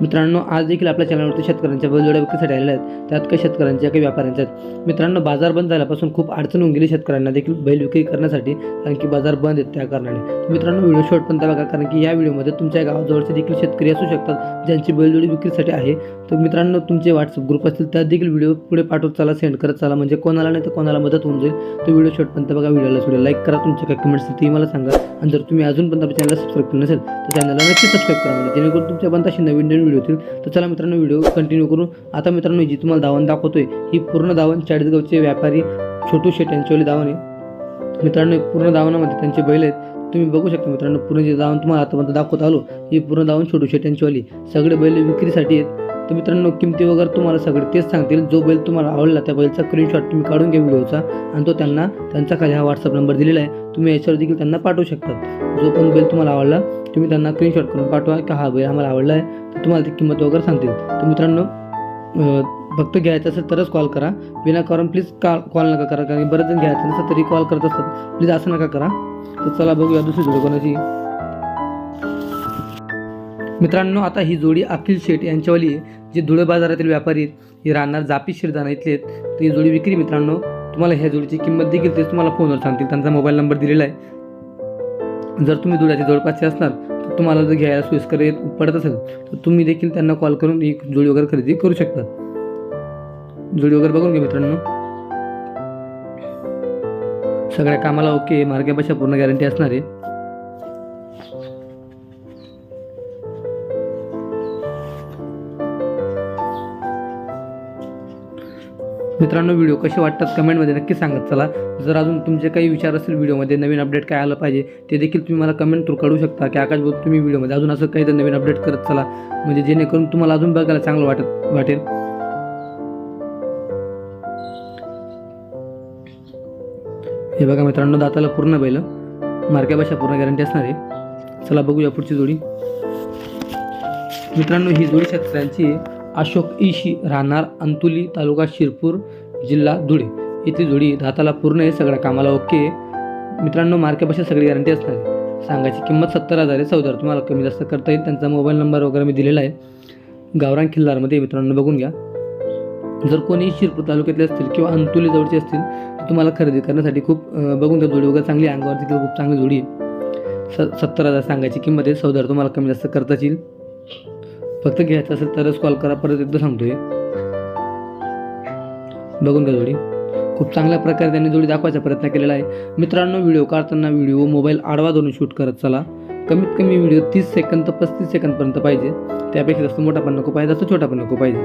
मित्रांनो आज देखील आपल्या चॅनलवरती शेतकऱ्यांच्या बैलजोड्या विक्रीसाठी आलेल्या आहेत. त्यात काही शेतकऱ्यांच्या काही व्यापाऱ्यांच्या आहेत. मित्रांनो बाजार बंद झाल्यापासून खूप अडचण होऊन गेली शेतकऱ्यांना देखील बैल विक्री करण्यासाठी कारण की बाजार बंद आहेत त्या कारणाने. मित्रांनो व्हिडिओ शेवटपर्यंत बघा कारण की या व्हिडिओमध्ये तुमच्या गावाजवळचे देखील शेतकरी असू शकतात ज्यांची बैलजोडी विक्रीसाठी आहे. तर मित्रांनो तुमचे व्हॉट्सअप ग्रुप असतील त्यात देखील व्हिडिओ पुढे पाठवत चला सेंड करत चला. म्हणजे कोणाला नाही तर कोणाला मदत होऊन जाईल. तो व्हिडिओ शेवटपर्यंत बघा व्हिडिओला व्हिडिओ लाईक करा तुमच्या काही कमेंट्स असतील ते मला सांगा. आणि जर तुम्ही अजून पण आपल्या चॅनलला सबस्क्राईब केलं नसेल तर चॅनलला नक्की सबस्क्राईब करा. म्हणजे जेणेकरून तुमच्या पण अशी नवीन नवीन व्हिडिओ होतील तर चला मित्रांनो व्हिडिओ कंटिन्यू करू. आता मित्रांनो जी तुम्हाला धावण दाखवतोय ही पूर्ण दावण चाळीसगावचे व्यापारी छोटू शेट यांच्यावाली धावण आहे. मित्रांनो पूर्ण धावनामध्ये त्यांचे बैल आहेत. तुम्ही बघू शकता मित्रांनो पूर्ण जे दावण तुम्हाला आतापर्यंत दाखवत आलो ही पूर्ण दावण छोटू शेट यांच्यावाली सगळे बैल विक्रीसाठी आहेत. तर मित्रांनो किमती वगैरे तुम्हाला सगळे तेच सांगतील. जो बैल तुम्हाला आवडला त्या बैलचा स्क्रीनशॉट तुम्ही काढून घ्या व्हिडिओचा आणि तो त्यांना त्यांचा खाली हा व्हॉट्सअप नंबर दिलेला आहे. तुम्ही याच्यावर देखील त्यांना पाठवू शकतात जो पण बैल तुम्हाला आवडला तुम्ही त्यांना स्क्रीनशॉट करून पाठवा की हा बैल आम्हाला आवडला आहे. तर तुम्हाला ती किंमत वगैरे सांगतील. तर मित्रांनो फक्त घ्यायचं असेल तरच कॉल करा. विनाकारण प्लीज का कॉल नका करा. कारण बरेच जण घ्यायचं नसेल तरी कॉल करत असतात. प्लीज असं नका करा. तर चला बघूया दुसरी जोड कोणाची. मित्रांनो आता ही जोडी अखिल शेठ यांच्यावाली जे धुळे बाजारातील व्यापारी हे राहणार जापी शिरदाना इथले आहेत. तर ही जोडी विक्री मित्रांनो. तुम्हाला ह्या जोडीची किंमत देखील ते तुम्हाला फोनवर सांगतील. त्यांचा मोबाईल नंबर दिलेला आहे. जर तुम्ही धुळ्याच्या जवळपासचे असणार तर तुम्हाला जर घ्यायला सोयीस्कर येत पडत असेल तर तुम्ही देखील त्यांना कॉल करून एक जोडी वगैरे खरेदी करू शकता. जोडी वगैरे बघून घ्या मित्रांनो. सगळ्या कामाला ओके मार्गापेक्षा पूर्ण गॅरंटी असणार आहे. मित्रांनो व्हिडिओ कसे वाटतात कमेंटमध्ये नक्की सांगत चला. जर अजून तुमचे काही विचार असेल व्हिडिओमध्ये नवीन अपडेट काय आलं पाहिजे ते देखील तुम्ही मला कमेंट थ्रू कळू शकता. की आकाश भाऊ तुम्ही व्हिडिओमध्ये अजून असं काही नवीन अपडेट करत चला. म्हणजे जेणेकरून तुम्हाला अजून बघायला चांगलं वाटत वाटेल. हे बघा मित्रांनो दाताला पूर्ण बैल. मार्क्या भाषा पूर्ण गॅरंटी असणार आहे. चला बघूया पुढची जोडी. मित्रांनो ही जोडी शेतकऱ्यांची आहे. अशोक ईशी राहणार अंतुली तालुका शिरपूर जिल्हा धुळे. इथली जोडी दाताला पूर्ण आहे सगळ्या कामाला ओके मित्रांनो मार्केपाशी सगळी गॅरंटी असणार सांगायची किंमत सत्तर हजार आहे चौदा तुम्हाला कमी जास्त करता येईल. त्यांचा मोबाईल नंबर वगैरे मी दिलेला आहे. गावरान खिल्लारमध्ये मित्रांनो बघून घ्या. जर कोणी शिरपूर तालुक्यातले असतील किंवा अंतुली जवळचे असतील तर तुम्हाला खरेदी करण्यासाठी खूप बघून घ्या. जोडी वगैरे चांगली अंगावर देखील खूप चांगली जोडी आहे. स सत्तर हजार सांगायची किंमत आहे. चौदा तुम्हाला कमी जास्त करता येईल. फक्त घ्यायचं असेल तरच कॉल करा परत एकदा सांगतोय. बघून घ्या जोडी. खूप चांगल्या प्रकारे त्यांनी जोडी दाखवायचा प्रयत्न केलेला आहे. मित्रांनो व्हिडिओ काढताना व्हिडिओ मोबाईल आडवा धरून शूट करत चला. कमीत कमी व्हिडिओ तीस सेकंद तर पस्तीस सेकंदपर्यंत पाहिजे. त्यापेक्षा जास्त मोठा पण नको पाहिजे जास्त छोटा पण नको पाहिजे.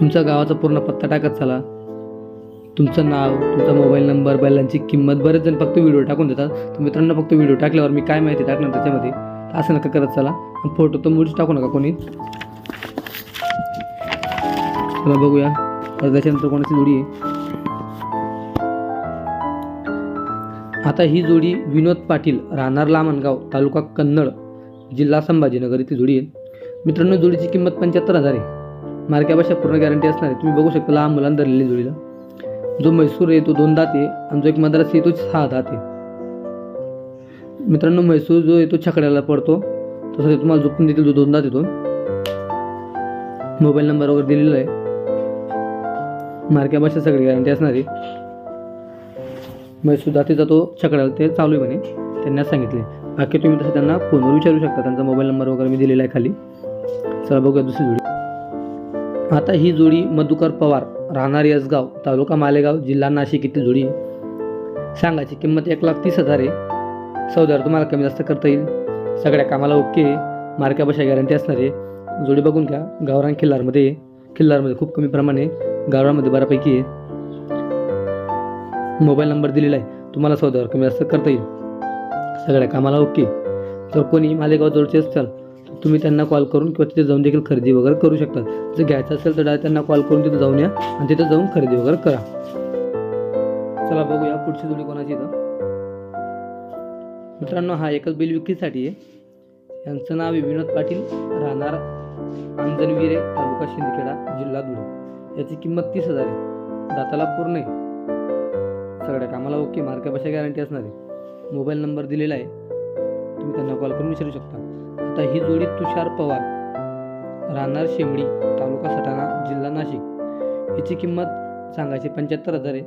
तुमच्या गावाचा पूर्ण पत्ता टाकत चला. तुमचं नाव तुमचा मोबाईल नंबर बैलांची किंमत बरेच जण फक्त व्हिडिओ टाकून देतात. तर मित्रांनो फक्त व्हिडिओ टाकल्यावर मी काय माहिती टाकणार त्याच्यामध्ये? असं नका करत चला. फोटो तर मुळीच टाकू नका कोणी. चला बघूया. अर्ध्याच्यानंतर त्याच्यानंतर कोणाची जोडी आहे? आता ही जोडी विनोद पाटील राहणार लामणगाव तालुका कन्नड जिल्हा संभाजीनगर इथे जोडी आहे. मित्रांनो जोडीची किंमत पंच्याहत्तर हजार आहे. मार्क्यापेक्षा पूर्ण गॅरंटी असणार आहे. तुम्ही बघू शकता लहान मुलांना धरलेली जोडीला. जो म्हैसूर आहे तो दोन दात आहे. आणि जो एक मद्रास आहे तो सहा दात आहे. मित्रांनो म्हैसूर जो आहे तो छकड्याला पडतो तसं ते तुम्हाला झोपून देतील जो दोनदा दात मोबाईल नंबर वगैरे दिलेला आहे. मार्क्या भाषा सगळी गॅरंटी असणार आहे. म्हैसूर जातीचा तो छकड्याला ते चालू आहे म्हणे. त्यांना सांगितले. बाकी तुम्ही तसं त्यांना फोनवर विचारू शकता. त्यांचा मोबाईल नंबर वगैरे मी दिलेला आहे खाली. चला बघूया दुसरी जोडी आता ही जोडी मधुकर पवार राहणार यसगाव तालुका मालेगाव जिल्हा नाशिक इथली जोडी आहे. सांगायची किंमत एक लाख तीस हजार आहे. सौद्यावर तुम्हाला कमी जास्त करता येईल. सगळ्या कामाला ओके मार्क्या गॅरंटी असणार आहे. जोडी बघून घ्या. गावरान खिल्लारमध्ये खिल्लारमध्ये खूप कमी प्रमाणे गावरामध्ये बऱ्यापैकी आहे. मोबाईल नंबर दिलेला आहे. तुम्हाला सौदावर कमी जास्त करता येईल. सगळ्या कामाला ओके जर कोणी मालेगाव जवळचे असाल तुम्ही त्यांना कॉल करून किंवा तिथे जाऊन देखील खरेदी वगैरे करू शकता. जर घ्यायचं असेल तर डायरेक्ट त्यांना कॉल करून तिथे जाऊन या आणि तिथे जाऊन खरेदी वगैरे करा. चला बघूया पुढची जोडी कोणाची इथं. मित्रांनो हा एकच बिल विक्रीसाठी आहे. यांचं नाव आहे विनोद पाटील. राहणार अंजनविरे तालुका शिंदखेडा जिल्हा धुळे. याची किंमत तीस हजार आहे. दाताला पूर्ण आहे. सगळ्या कामाला ओके मार्कापेक्षा गॅरंटी असणार आहे. मोबाईल नंबर दिलेला आहे. तुम्ही त्यांना कॉल करून विचारू शकता. आता ही जोडी तुषार पवार राहणार शेमडी तालुका सटाणा जिल्हा नाशिक. याची किंमत सांगायची पंच्याहत्तर हजार आहे.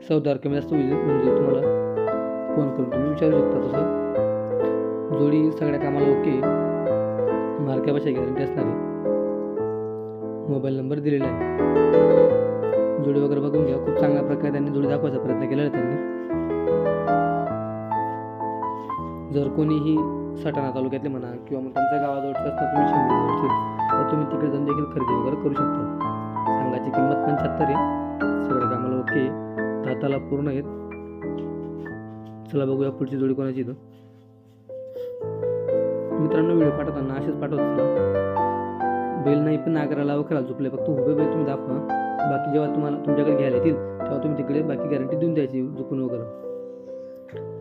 सौदार कमी जास्त होईल म्हणजे तुम्हाला फोन करून तुम्ही विचारू शकता तसं. जोडी सगळ्या कामाला ओके. मार्कापेक्षा गॅरंटी असणार आहे. मोबाईल नंबर दिलेला आहे. जोडी वगैरे बघून घ्या. खूप चांगल्या प्रकारे त्यांनी जोडी दाखवायचा प्रयत्न केलेला त्यांनी. जर कोणीही सटाणा तालुक्यातले म्हणा किंवा मग त्यांच्या गावाजवळचे असतात तुम्ही शिंदे तर तुम्ही तिकडे जाऊन देखील खरेदी वगैरे करू शकता. सांगायची किंमत पंच्याहत्तर आहे. सगळ्या कामाला ओके. दाताला पूर्ण आहेत. चला बघूया पुढची जोडी कोणाची इथं मित्रांनो व्हिडिओ पाठवताना असेच पाठवत चला बैल नाही पण नागराला वखरा झोपले फक्त उभे बेल तुम्ही दाखवा. बाकी जेव्हा तुम्हाला तुमच्याकडे घ्यायला येतील तेव्हा तुम्ही तिकडे बाकी गॅरंटी देऊन द्यायची झोपून वगैरे.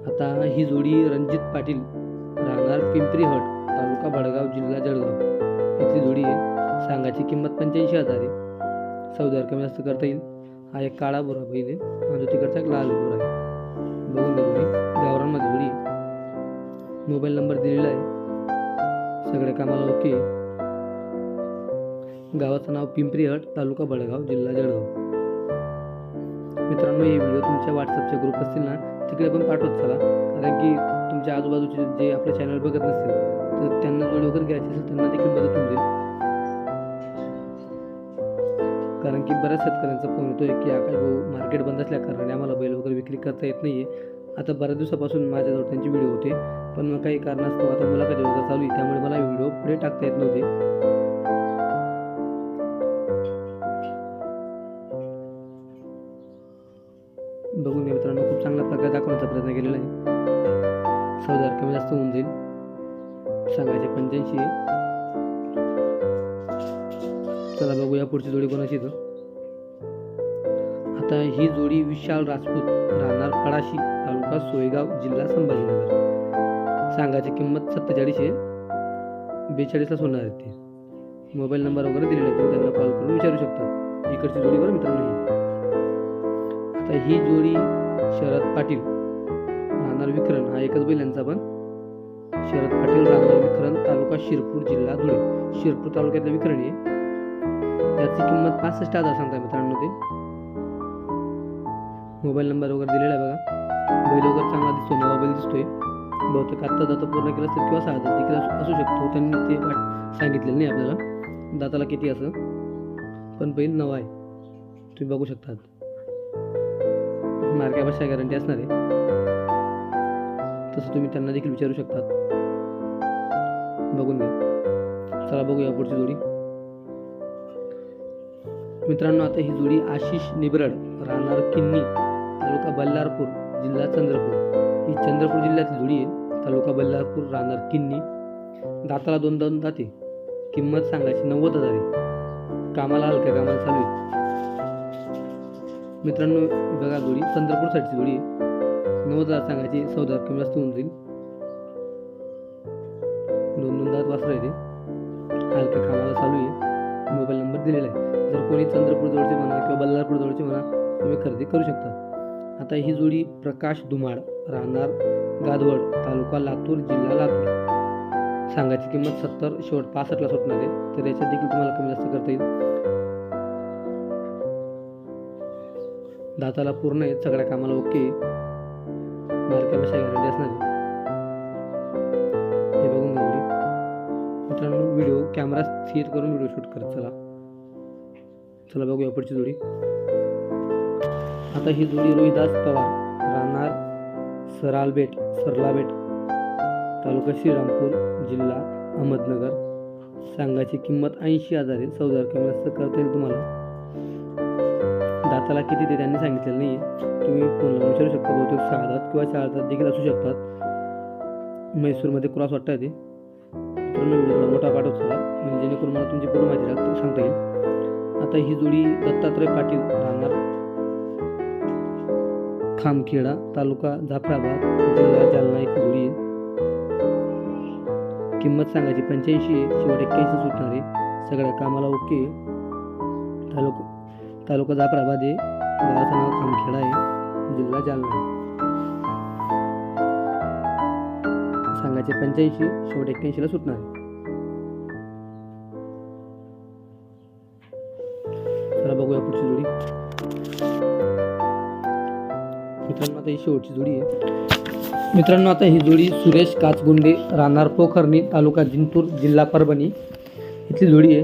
आता ही जोडी रणजित पाटील राहणार पिंपरी हट तालुका भडगाव जिल्हा जळगाव. इथली जोडी आहे. सांगाची किंमत पंच्याऐंशी हजार आहे. चौदा हजार कमी जास्त करता येईल. हा एक काळा बोरा बैल आणि तिकडचा एक लाल बोरा आहे. बघून बघून. फॉर्ममध्ये गावरांमध्ये मोबाईल नंबर दिलेला आहे सगळ्या कामाला ओके. गावाचं नाव पिंपरी हट तालुका बडगाव जिल्हा जळगाव. मित्रांनो हे व्हिडिओ तुमच्या व्हॉट्सअपचे ग्रुप असतील ना तिकडे पण पाठवत चला. कारण की तुमच्या आजूबाजूचे जे आपलं चॅनल बघत नसतील तर त्यांना जोडी वगैरे घ्यायची असेल त्यांना देखील मदत होऊन जाईल. कारण की बऱ्याच शेतकऱ्यांचा फोन येतोय की आकाश भाऊ मार्केट बंद असल्या कारणाने आम्हाला बैल वगैरे विक्री करता येत नाही आहे आता बऱ्याच दिवसापासून माझ्याजवळ त्यांचे व्हिडिओ होते पण मग काही कारणास्तव आता मुलाखती वगैरे चालू आहे त्यामुळे मला व्हिडिओ पुढे टाकता येत नव्हते. बघून घ्या मित्रांनो खूप चांगल्या प्रकारे दाखवण्याचा प्रयत्न केलेला आहे. चौदा हजार कमी जास्त होऊन जाईल. सांगायचे पंच्याऐंशी चला बघूया पुढची जोडी कोणाची तर. आता ही जोडी विशाल राजपूत राहणार पडाशी तालुका सोयगाव जिल्हा संभाजीनगर. सांगायची किंमत सत्तेचाळीस आहे. बेचाळीसला सोडणार आहे ते. मोबाईल नंबर वगैरे दिलेला आहे तुम्ही त्यांना कॉल करून विचारू शकता. इकडची जोडी बरं मित्रांनो ही. आता ही जोडी शरद पाटील राहणार विक्रम हा एकच बैल यांचा पण. शरद पाटील राहणार विक्रम तालुका शिरपूर जिल्हा धुळे. शिरपूर तालुक्यातलं विकरण आहे. याची किंमत पासष्ट हजार सांगताय मित्रांनो ते. मोबाईल नंबर वगैरे दिलेला आहे बघा. बैल वगैरे चांगला दिसतोय नवा बैल दिसतोय. बहुतेक आत्ता दाता पूर्ण केलं असेल किंवा सहा दात देखील असू- शकतो. त्यांनी ते वाट सांगितलेलं नाही आपल्याला. दाताला किती असं? पण बैल नवा आहे. तुम्ही बघू शकता मार्कापेक्षा गॅरंटी असणार आहे. तसं तुम्ही त्यांना देखील विचारू शकतात. बघून घ्या. चला बघूया पुढची जोडी. मित्रांनो आता ही जोडी आशिष निबरड राहणार किन्नी तालुका बल्लारपूर. जिल्हा चंद्रपूर. ही चंद्रपूर जिल्ह्यातील जोडी आहे. तालुका बल्लारपूर राहणार किन्नी. दाताला दोन दोन दाते. किंमत सांगायची नव्वद हजार आहे. कामाला हलक्या कामाला चालू आहे. मित्रांनो बघा जोडी चंद्रपूरसाठी जोडी आहे. नव्वद हजार सांगायची चौदा हजार कमी जास्त होऊन जाईल. दोन दोन दात वासरं आहे ते हलक्या कामाला चालू आहे. मोबाईल नंबर दिलेला आहे. जर कोणी चंद्रपूर जवळचे म्हणा किंवा बल्लारपूर जवळचे म्हणा तुम्ही खरेदी करू शकता. आता ही जोडी प्रकाश धुमाड राहणार गादवड तालुका लातूर जिल्हा लातूर. सांगायची किंमत सत्तर शेवट पासष्टला सुटणार आहे. तर याच्यात देखील तुम्हाला कमी जास्त करता येईल. दाताला पूर्ण आहेत सगळ्या कामाला ओके मार्कापेक्षा गॅरंटी असणार हे बघून घ्या जोडी. मित्रांनो व्हिडिओ कॅमेरा स्थिर करून व्हिडिओ शूट करत चला. चला बघूया पुढची जोडी. आता ही जोडी रोहिदास पवार राहणार सरालबेट सरलाबेट तालुका श्रीरामपूर जिल्हा अहमदनगर. सांगाची किंमत ऐंशी हजार आहे चौदा हजार कमी जास्त करता येईल तुम्हाला. दाताला किती ते त्यांनी सांगितलेलं नाही तुम्ही फोन विचारू शकता बहुतेक सहा दात किंवा चार दात देखील असू शकतात. म्हैसूरमध्ये क्रॉस वाटतं ते. पूर्ण व्हिडिओ मोठा पाठवत चला म्हणजे जेणेकरून मला तुमची पूर्ण माहिती लागते सांगता येईल. आता ही जोडी दत्तात्रय पाटील राहणार खामखेडा तालुका जाफराबाद जिल्हा जालना एक जोडी. आहे किंमत सांगायची पंच्याऐंशी आहे शेवट एक्क्याऐंशी सुटणार आहे सगळ्या कामाला ओके. तालुका तालुका जाफराबाद आहे. गावाचं नाव खामखेडा आहे. जिल्हा जालना. सांगायचे पंच्याऐंशी शेवट एक्क्याऐंशीला सुटणार आहे. मित्रांनो आता ही शेवटची जोडी आहे. मित्रांनो आता ही जोडी सुरेश काचगुंडे राहणार पोखर्णी तालुका जिंतूर जिल्हा परभणी इथली जोडी आहे.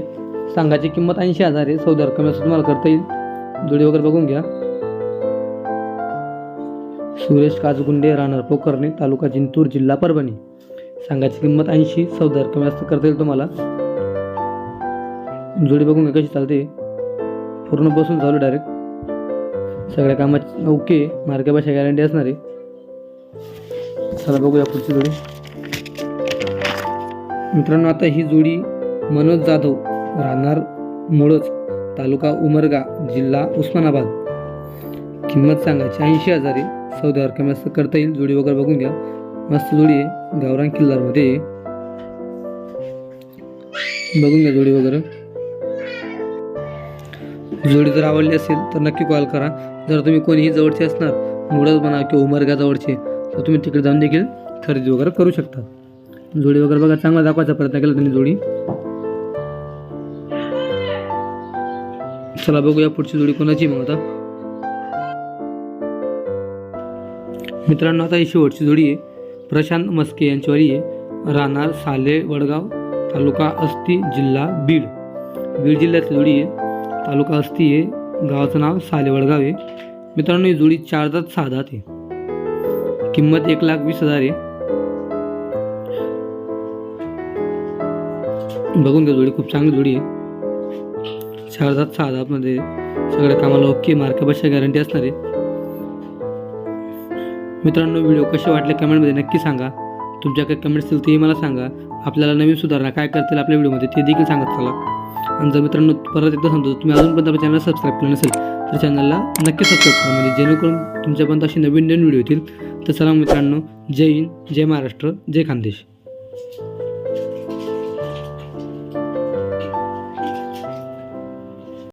सांगाची किंमत ऐंशी हजार आहे. सौदा रक्कम असं तुम्हाला करता येईल. जोडी वगैरे बघून घ्या. सुरेश काचगुंडे राहणार पोखर्णी तालुका जिंतूर जिल्हा परभणी. सांगाची किंमत ऐंशी सौदा रक्कम असं करता येईल तुम्हाला. जोडी बघून घ्या कशी चालते. पूर्ण बसून चालू डायरेक्ट सगळ्या कामात ओके मार्के भाषा गॅरंटी असणार आहे. चला बघूया पुढची जोडी. मित्रांनो आता ही जोडी मनोज जाधव राहणार मुळच तालुका उमरगा जिल्हा उस्मानाबाद. किंमत सांगायची ऐंशी हजार आहे. सौदा रक्कम असं करता येईल. जोडी वगैरे बघून घ्या. मस्त जोडी आहे. गावरान किल्लारमध्ये आहे. बघून घ्या जोडी वगैरे. जोडी जर आवडली असेल तर नक्की कॉल करा. जर तुम्ही कोणीही जवळचे असणार मुळच म्हणा किंवा उमरगा जवळचे तर तुम्ही तिकडे जाऊन देखील खरेदी वगैरे करू शकता. जोडी वगैरे बघा चांगला दाखवायचा प्रयत्न केला त्यांनी जोडी. चला बघूया पुढची जोडी कोणाची मग आता. मित्रांनो आता ही शेवटची जोडी आहे. प्रशांत मस्के यांच्यावरी आहे. राहणार साले वडगाव तालुका अस्ती जिल्हा बीड. बीड जिल्ह्यातली जोडी आहे. तालुका अस्ती आहे. गावाचं नाव सालेवडगाव आहे. मित्रांनो ही जोडी चार दात सहा दात आहे. किंमत एक लाख वीस हजार आहे. बघून घ्या जोडी खूप चांगली जोडी आहे. चार दात सहा दातमध्ये सगळ्या कामाला ओके मार्कापेक्षा गॅरंटी असणार आहे. मित्रांनो व्हिडिओ कसे वाटले कमेंटमध्ये नक्की सांगा. तुमच्या काही कमेंट्स असतील तेही मला सांगा. आपल्याला नवीन सुधारणा काय करतील आपल्या व्हिडिओमध्ये ते देखील सांगत चला. आणि जर मित्रांनो परत एकदा सांगतो तुम्ही अजूनपर्यंत आपल्या चॅनलला सबस्क्राईब केलं नसेल तर चॅनलला नक्की सबस्क्राईब करा. म्हणजे जेणेकरून तुमच्यापर्यंत असे नवीन नवीन व्हिडिओ येतील. तर चला मित्रांनो जय हिंद जय महाराष्ट्र जय खानदेश.